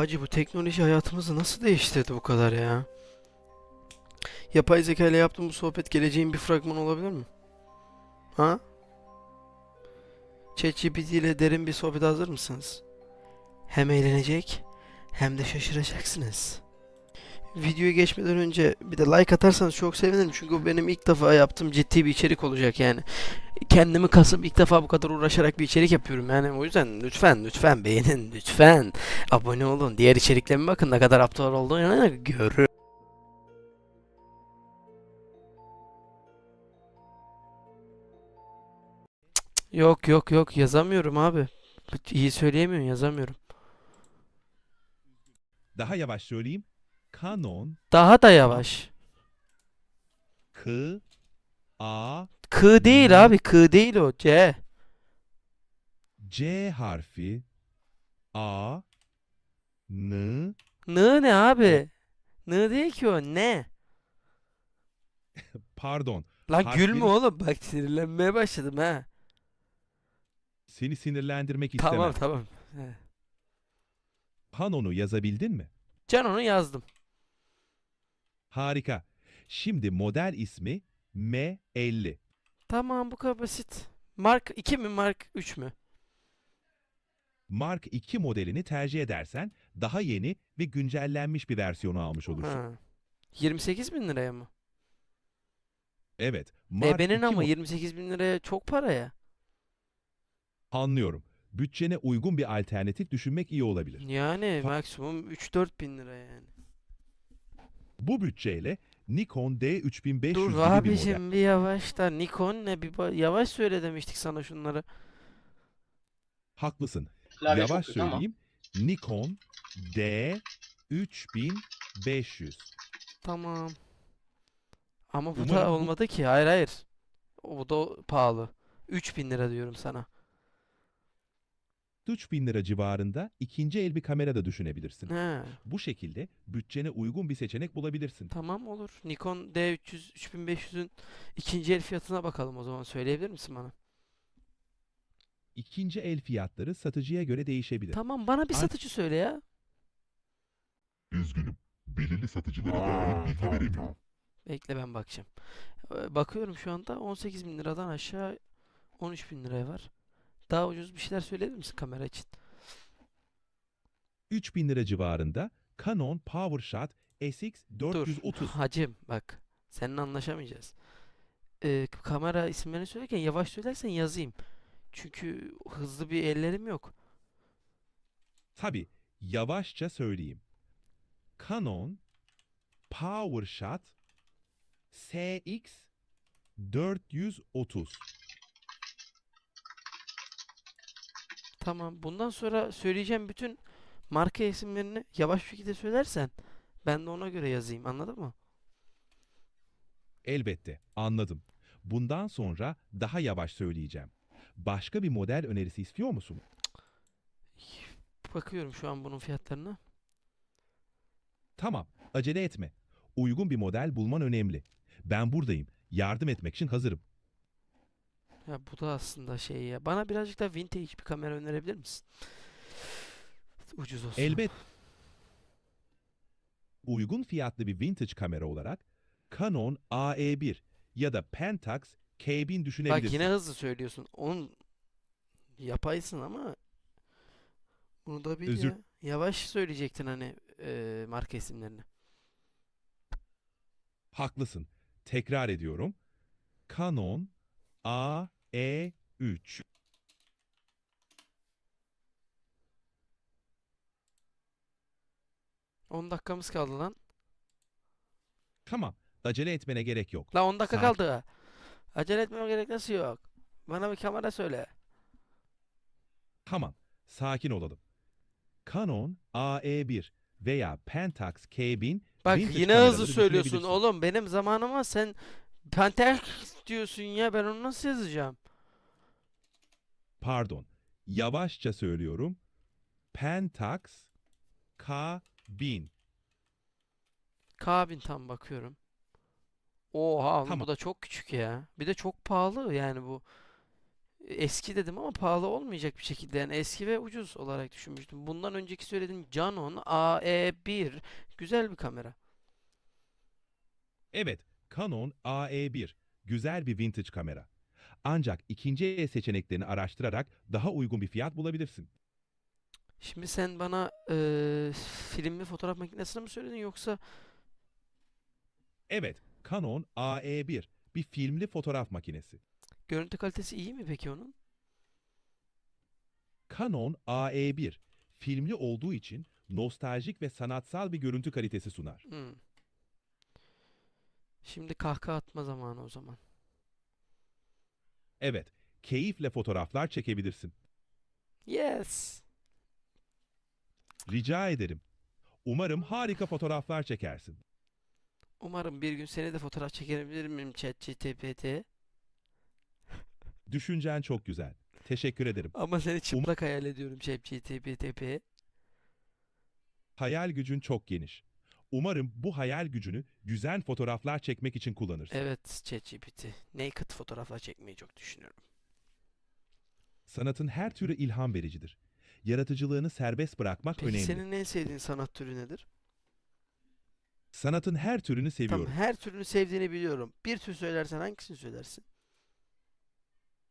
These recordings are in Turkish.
Hacı bu teknoloji hayatımızı nasıl değiştirdi bu kadar ya? Yapay zeka ile yaptığım bu sohbet geleceğin bir fragmanı olabilir mi? Ha? ChatGPT ile derin bir sohbet hazır mısınız? Hem eğlenecek hem de şaşıracaksınız. Videoya geçmeden önce bir de like atarsanız çok sevinirim çünkü bu benim ilk defa yaptığım ciddi bir içerik olacak yani. Kendimi kasıp ilk defa bu kadar uğraşarak bir içerik yapıyorum yani o yüzden lütfen lütfen beğenin lütfen abone olun diğer içeriklerime bakın ne kadar aptal olduğunu görün. Yok yok yok yazamıyorum abi. İyi söyleyemiyorum yazamıyorum. Daha yavaş söyleyeyim. Kanon Daha da yavaş. K A K değil abi K değil o C. C harfi A N N ne abi? N değil ki o ne? pardon Lan Harfleri- gülme oğlum bak sinirlenmeye başladım ha. seni sinirlendirmek istemem. Tamam tamam. Kanonu yazabildin mi? Can onu yazdım. Harika. Şimdi model ismi M50. Tamam bu kadar basit. Mark 2 mi Mark 3 mü? Mark 2 modelini tercih edersen daha yeni ve güncellenmiş bir versiyonu almış olursun. Ha. 28 bin liraya mı? Evet. Mark Ebenin 2 ama mo- 28 bin liraya çok para ya. Anlıyorum. Bütçene uygun bir alternatif düşünmek iyi olabilir. Yani Fa- maksimum 3-4 bin lira yani. Bu bütçeyle Nikon D3500 Dur gibi bir model. abicim bir yavaş da Nikon ne bir ba- yavaş söyle demiştik sana şunları. Haklısın. Klavye Yavaş çok kötü ama. söyleyeyim. Nikon D3500. Tamam. Ama bu Umarım da bu- olmadı ki. Hayır hayır. O da pahalı. 3000 lira diyorum sana. 3000 lira civarında ikinci el bir kamera da düşünebilirsin. He. Bu şekilde bütçene uygun bir seçenek bulabilirsin. Tamam olur. Nikon D300 3500'ün ikinci el fiyatına bakalım o zaman. Söyleyebilir misin bana? İkinci el fiyatları satıcıya göre değişebilir. Tamam bana bir Ay- satıcı söyle ya. Üzgünüm. Belirli satıcılara dair bilgi veremiyorum. Bekle ben bakacağım. Ee, Bakıyorum şu anda 18 bin liradan aşağı 13 bin liraya var. Daha ucuz bir şeyler söyleyebilir misin kamera için? 3000 lira civarında Canon PowerShot SX Dur. 430. Hacım bak. Seninle anlaşamayacağız. Ee, kamera isimlerini söylerken yavaş söylersen yazayım. Çünkü hızlı bir ellerim yok. Tabi yavaşça söyleyeyim. Canon PowerShot SX 430. Tamam. Bundan sonra söyleyeceğim bütün marka isimlerini yavaş bir şekilde söylersen ben de ona göre yazayım. Anladın mı? Elbette anladım. Bundan sonra daha yavaş söyleyeceğim. Başka bir model önerisi istiyor musun? Bakıyorum şu an bunun fiyatlarına. Tamam, acele etme. Uygun bir model bulman önemli. Ben buradayım. Yardım etmek için hazırım. Ya bu da aslında şey ya. Bana birazcık da vintage bir kamera önerebilir misin? Ucuz olsun. Elbet. Uygun fiyatlı bir vintage kamera olarak Canon AE1 ya da Pentax K1000 Bak düşünebilirsin. yine hızlı söylüyorsun. Onun yapaysın ama bunu da bil Özür- ya. Yavaş söyleyecektin hani eee, marka isimlerini. Haklısın. Tekrar ediyorum. Canon AE3. On dakikamız kaldı lan. Tamam, acele etmene gerek yok. La 10 dakika Sakin. kaldı. Acele etmeme gerek nasıl yok? Bana bir kamera söyle. Tamam, sakin olalım. Canon AE1 veya Pentax K1000 Bak yine hızlı söylüyorsun oğlum. Benim zamanıma sen Pentax diyorsun ya. Ben onu nasıl yazacağım? Pardon, yavaşça söylüyorum. Pentax K1000. Kabin tam bakıyorum. Oha oğlum bu Tamam. da çok küçük ya. Bir de çok pahalı yani bu. Eski dedim ama pahalı olmayacak bir şekilde yani eski ve ucuz olarak düşünmüştüm. Bundan önceki söylediğim Canon AE1 güzel bir kamera. Evet, Canon AE1 güzel bir vintage kamera. Ancak ikinci el seçeneklerini araştırarak daha uygun bir fiyat bulabilirsin. Şimdi sen bana eee filmli fotoğraf makinesini mi söyledin yoksa Evet, Canon AE1 bir filmli fotoğraf makinesi. görüntü kalitesi iyi mi peki onun? Canon AE1 filmli olduğu için nostaljik ve sanatsal bir görüntü kalitesi sunar. Hmm. Şimdi kahkaha atma zamanı o zaman. Evet, keyifle fotoğraflar çekebilirsin. Yes. Rica ederim. Umarım harika fotoğraflar çekersin. Umarım bir gün seni de fotoğraf çekebilir miyim ChatGPT? Düşüncen çok güzel. Teşekkür ederim. Ama seni çıplak hayal ediyorum ChatGPT. Hayal gücün çok geniş. Umarım bu hayal gücünü güzel fotoğraflar çekmek için kullanırsın. Evet ChatGPT. Naked fotoğraflar çekmeyi çok düşünüyorum. Sanatın her türü ilham vericidir. Yaratıcılığını serbest bırakmak Peki önemli. senin en sevdiğin sanat türü nedir? Sanatın her türünü seviyorum. Tamam her türünü sevdiğini biliyorum. Bir tür söylersen hangisini söylersin?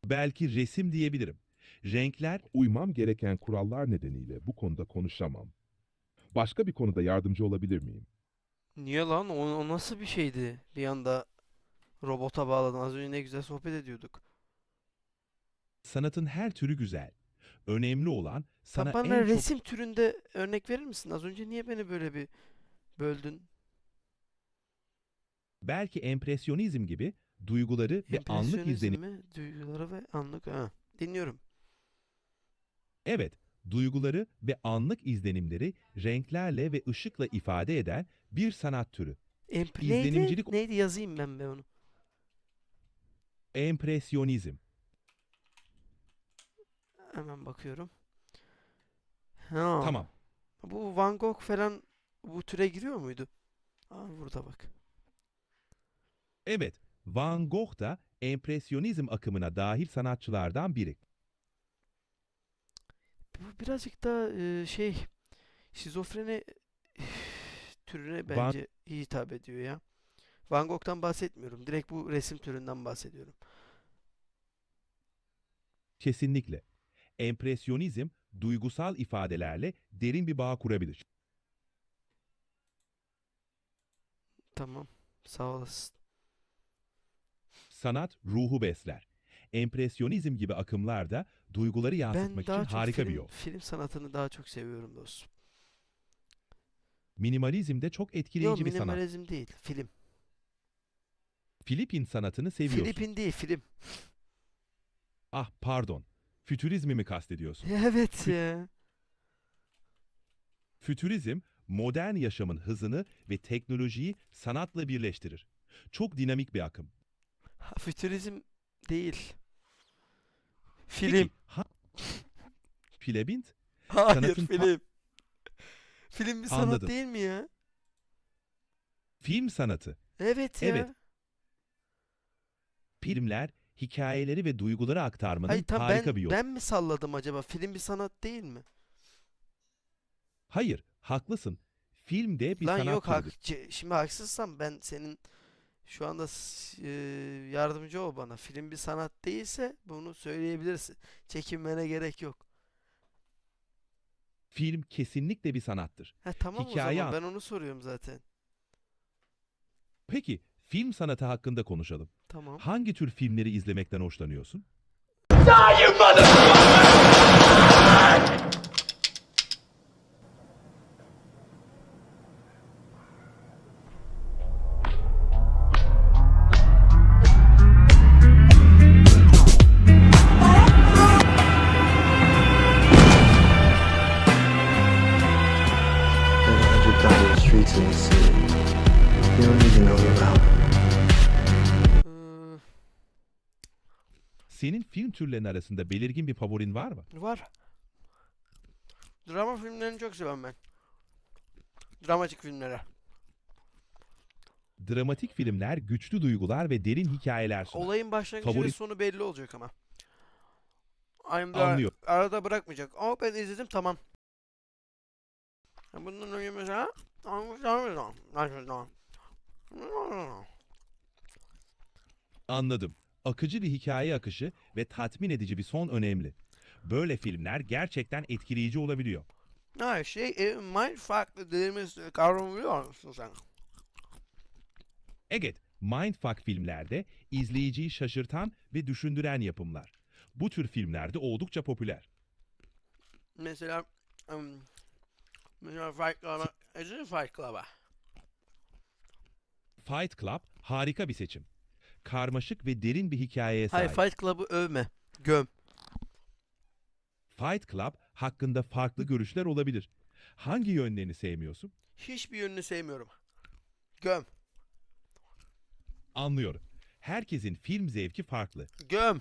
Belki resim diyebilirim. Renkler Uymam gereken kurallar nedeniyle bu konuda konuşamam. Başka bir konuda yardımcı olabilir miyim? Niye lan? O, o nasıl bir şeydi? Bir anda robota bağladın. Az önce ne güzel sohbet ediyorduk. sanatın her türü güzel. Önemli olan sana bana en çok resim türünde örnek verir misin? Az önce niye beni böyle bir böldün? belki empresyonizm gibi duyguları ve anlık Empresyonizm izlenim. mi? Duyguları ve anlık. Ha, dinliyorum. Evet, duyguları ve anlık izlenimleri renklerle ve ışıkla ifade eden bir sanat türü. Emp İzlenimcilik- neydi? Neydi yazayım ben be onu. Empresyonizm. Hemen bakıyorum. Ha, Tamam. Bu Van Gogh falan bu türe giriyor muydu? Aa, burada bak. Evet, Van Gogh da empresyonizm akımına dahil sanatçılardan biri. Bu birazcık da e, şey şizofreni türüne Van- bence iyi hitap ediyor ya. Van Gogh'tan bahsetmiyorum. Direkt bu resim türünden bahsediyorum. Kesinlikle. Empresyonizm duygusal ifadelerle derin bir bağ kurabilir. Tamam. Sağ olasın. Sanat ruhu besler. Empresyonizm gibi akımlar da duyguları yansıtmak için harika film, bir yol. film sanatını daha çok seviyorum dostum. Minimalizm de çok Yok etkileyici bir sanat. minimalizm değil. Film. Filipin sanatını seviyorsun. Filipin değil film. Ah pardon. Fütürizmi mi kastediyorsun? Evet ya. Fütürizm, modern yaşamın hızını ve teknolojiyi sanatla birleştirir. Çok dinamik bir akım. Ha, Fütürizm değil. Film. ha- Filebint? Hayır sanatın film. Film bir sanat Anladım. değil mi ya? Film sanatı. Evet ya. Evet. Filmler, hikayeleri ve duyguları aktarmanın Hayır tam harika ben, bir yol. ben mi salladım acaba? Film bir sanat değil mi? Hayır, haklısın. Film de bir Lan sanat yok hak, şimdi haksızsam ben senin şu anda e, yardımcı ol bana. Film bir sanat değilse bunu söyleyebilirsin. Çekinmene gerek yok. Film kesinlikle bir sanattır. Ha tamam Hikaye o zaman an- ben onu soruyorum zaten. Peki, film sanatı hakkında konuşalım. Tamam. Hangi tür filmleri izlemekten hoşlanıyorsun? Senin film türlerinin arasında belirgin bir favorin var mı? var. Drama filmlerini çok seviyorum ben. Dramatik filmlere. Dramatik filmler güçlü duygular ve derin hikayeler sunar. Olayın başlangıcı ve Favori- sonu belli olacak ama. IMDb Anlıyor. arada bırakmayacak. Ama ben izledim tamam. Bundan önce mesela Anladım. Akıcı bir hikaye akışı ve tatmin edici bir son önemli. Böyle filmler gerçekten etkileyici olabiliyor. Ha şey e, mindfuck dediğimiz kavramı biliyor musun sen? Evet, Mindfuck filmlerde izleyiciyi şaşırtan ve düşündüren yapımlar. Bu tür filmlerde oldukça popüler. Mesela um, mesela Fight Club'a Ezin Fight Club'a Fight Club harika bir seçim. Karmaşık ve derin bir hikayeye Hayır sahip. Fight Club'ı övme. Göm. Fight Club hakkında farklı görüşler olabilir. Hangi yönlerini sevmiyorsun? Hiçbir yönünü sevmiyorum. Göm. Anlıyorum. Herkesin film zevki farklı. Göm.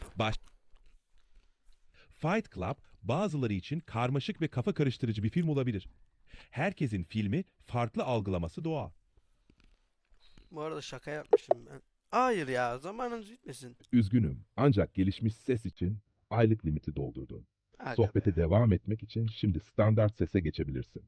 Fight Club bazıları için karmaşık ve kafa karıştırıcı bir film olabilir. Herkesin filmi farklı algılaması doğal. Bu arada şaka yapmışım ben. Hayır ya zamanımız bitmesin. Üzgünüm ancak gelişmiş ses için aylık limiti doldurdun. Aga be. Sohbete devam etmek için şimdi standart sese geçebilirsin.